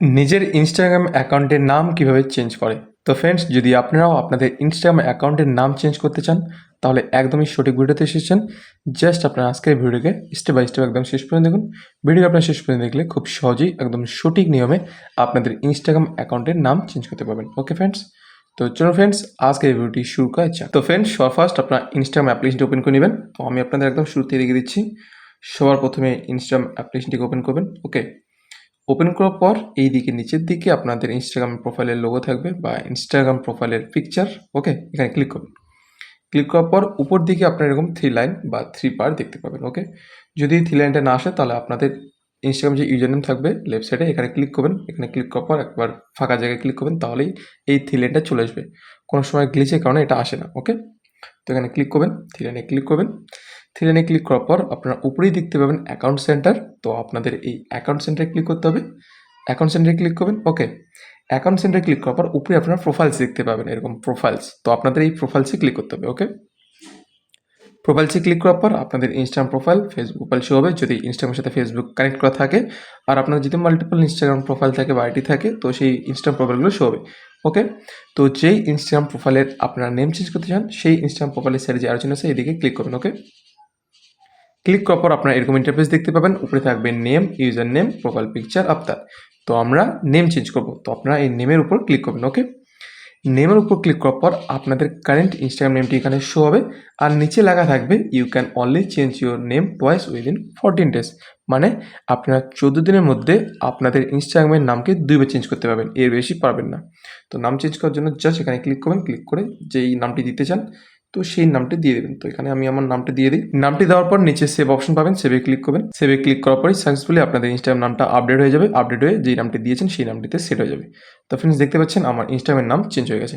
নিজের ইনস্টাগ্রাম অ্যাকাউন্টের নাম কীভাবে চেঞ্জ করে? তো ফ্রেন্ডস যদি আপনারাও আপনাদের ইনস্টাগ্রাম অ্যাকাউন্টের নাম চেঞ্জ করতে চান, তাহলে একদমই সঠিক ভিডিওতে এসেছেন। জাস্ট আপনার আজকের ভিডিওকে স্টেপ বাই স্টেপ একদম শেষ পর্যন্ত দেখুন। ভিডিও আপনার শেষ পর্যন্ত দেখলে খুব সহজেই একদম সঠিক নিয়মে আপনাদের ইনস্টাগ্রাম অ্যাকাউন্টের নাম চেঞ্জ করতে পারবেন। ওকে ফ্রেন্ডস তো চলো ফ্রেন্ডস আজকের এই ভিডিওটি শুরু করা যাক। তো ফ্রেন্ডস সবার ফার্স্ট আপনার ইনস্টাগ্রাম অ্যাপ্লিকেশনটি ওপেন করে নেবেন। তো আমি আপনাদের একদম শুরুতে রেখে দিচ্ছি। সবার প্রথমে ইনস্টাগ্রাম অ্যাপ্লিকেশনটিকে ওপেন করবেন। ওকে ওপেন করার পর এই দিকে নিচের দিকে আপনাদের ইনস্টাগ্রাম প্রোফাইলের লোগো থাকবে বা ইনস্টাগ্রাম প্রোফাইলের পিকচার ওকে এখানে ক্লিক করবেন ক্লিক করার পর উপর দিকে আপনার এরকম থ্রি লাইন বা থ্রি পার দেখতে পাবেন ওকে যদি থ্রি লাইনটা না আসে তাহলে আপনাদের ইনস্টাগ্রাম যে ইউজার নেম থাকবে লেফট সাইডে এখানে ক্লিক করবেন। এখানে ক্লিক করার পর একবার ফাঁকা জায়গায় ক্লিক করবেন, তাহলেই এই থ্রি লাইনটা চলে আসবে। কোনো সময় গ্লিচের কারণে এটা আসে না ওকে তো এখানে ক্লিক করবেন থ্রি লাইনে ক্লিক করবেন। থ্রি ক্লিক করার পর আপনারা উপরেই দেখতে পাবেন অ্যাকাউন্ট সেন্টার তো আপনাদের এই অ্যাকাউন্ট সেন্টারে ক্লিক করতে হবে। অ্যাকাউন্ট সেন্টারে ক্লিক করবেন ওকে অ্যাকাউন্ট সেন্টারে ক্লিক করার পর উপরে আপনারা প্রোফাইলস দেখতে পাবেন, এরকম প্রোফাইলস তো আপনাদের এই প্রোফাইলসে ক্লিক করতে হবে ওকে প্রোফাইলসে ক্লিক করার পর আপনাদের Instagram profile Facebook profile show হবে। যদি ইনস্টাগ্রামের সাথে ফেসবুক কানেক্ট করা থাকে, আর আপনার যদি মাল্টিপল ইনস্টাগ্রাম প্রোফাইল থাকে বা আইডি থাকে, তো সেই ইনস্টাগ্রাম প্রোফাইলগুলো শো হবে ওকে তো যেই ইনস্টাগ্রাম প্রোফাইলের আপনারা নেম চেঞ্জ করতে চান, সেই ইনস্টাগ্রাম প্রোফাইলের সাইডে যে আলোচনা আছে, এদিকে ক্লিক করবেন ওকে ক্লিক করার পর আপনারা এরকম ইন্টারফেস দেখতে পাবেন। উপরে থাকবে name user name profile picture আপনার তো আমরা নেম চেঞ্জ করব। তো আপনারা এই নেমের উপর ক্লিক করবেন ওকে নেমের উপর ক্লিক করার পর আপনাদের কারেন্ট ইনস্টাগ্রাম নেমটি এখানে শো হবে। আর নিচে লেখা থাকবে you can only change your name twice within fourteen days মানে আপনারা চোদ্দ দিনের মধ্যে আপনাদের ইনস্টাগ্রামের নামকে দুইবার চেঞ্জ করতে পারবেন। এর বেশি পারবেন না। তো নাম চেঞ্জ করার জন্য জাস্ট এখানে ক্লিক করবেন। ক্লিক করে যেই নামটি দিতে চান তো সেই নামটি দিয়ে দেবেন। তো এখানে আমি আমার নামটি দিয়ে দিই। নামটি দেওয়ার পর নিচে সেভ অপশন পাবেন সেভে ক্লিক করবেন। সেভে ক্লিক করার পরে সাকসেসফুলি আপনাদের ইনস্টাগ্রাম নামটা আপডেট হয়ে যাবে। আপডেট হয়ে যেই নামটি দিয়েছেন সেই নামটিতে সেট হয়ে যাবে। তো ফ্রেন্ডস দেখতে পাচ্ছেন আমার ইনস্টাগ্রামের নাম চেঞ্জ হয়ে গেছে।